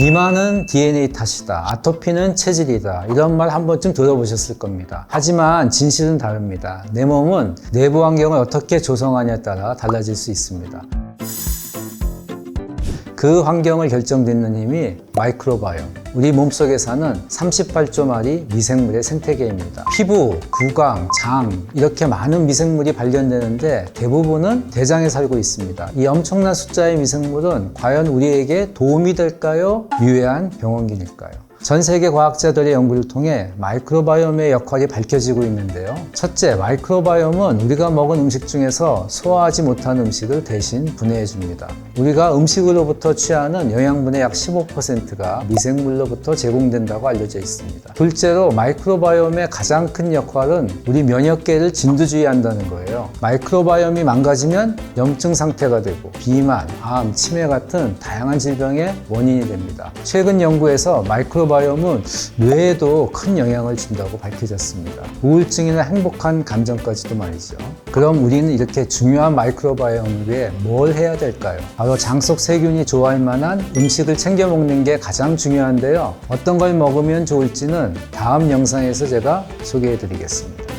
비만은 DNA 탓이다. 아토피는 체질이다. 이런 말 한 번쯤 들어보셨을 겁니다. 하지만 진실은 다릅니다. 내 몸은 내부 환경을 어떻게 조성하냐에 따라 달라질 수 있습니다. 그 환경을 결정짓는 힘이 마이크로바이옴. 우리 몸속에 사는 38조 마리 미생물의 생태계입니다. 피부, 구강, 장 이렇게 많은 미생물이 발견되는데 대부분은 대장에 살고 있습니다. 이 엄청난 숫자의 미생물은 과연 우리에게 도움이 될까요? 유해한 병원균일까요? 전 세계 과학자들의 연구를 통해 마이크로바이옴의 역할이 밝혀지고 있는데요. 첫째, 마이크로바이옴은 우리가 먹은 음식 중에서 소화하지 못한 음식을 대신 분해해 줍니다. 우리가 음식으로부터 취하는 영양분의 약 15%가 미생물로부터 제공된다고 알려져 있습니다. 둘째로 마이크로바이옴의 가장 큰 역할은 우리 면역계를 진두지휘한다는 거예요. 마이크로바이옴이 망가지면 염증 상태가 되고 비만, 암, 치매 같은 다양한 질병의 원인이 됩니다. 최근 연구에서 마이크로 바이옴은 뇌에도 큰 영향을 준다고 밝혀졌습니다. 우울증이나 행복한 감정까지도 말이죠. 그럼 우리는 이렇게 중요한 마이크로바이옴을 위해 뭘 해야 될까요? 바로 장 속 세균이 좋아할 만한 음식을 챙겨 먹는 게 가장 중요한데요. 어떤 걸 먹으면 좋을지는 다음 영상에서 제가 소개해 드리겠습니다.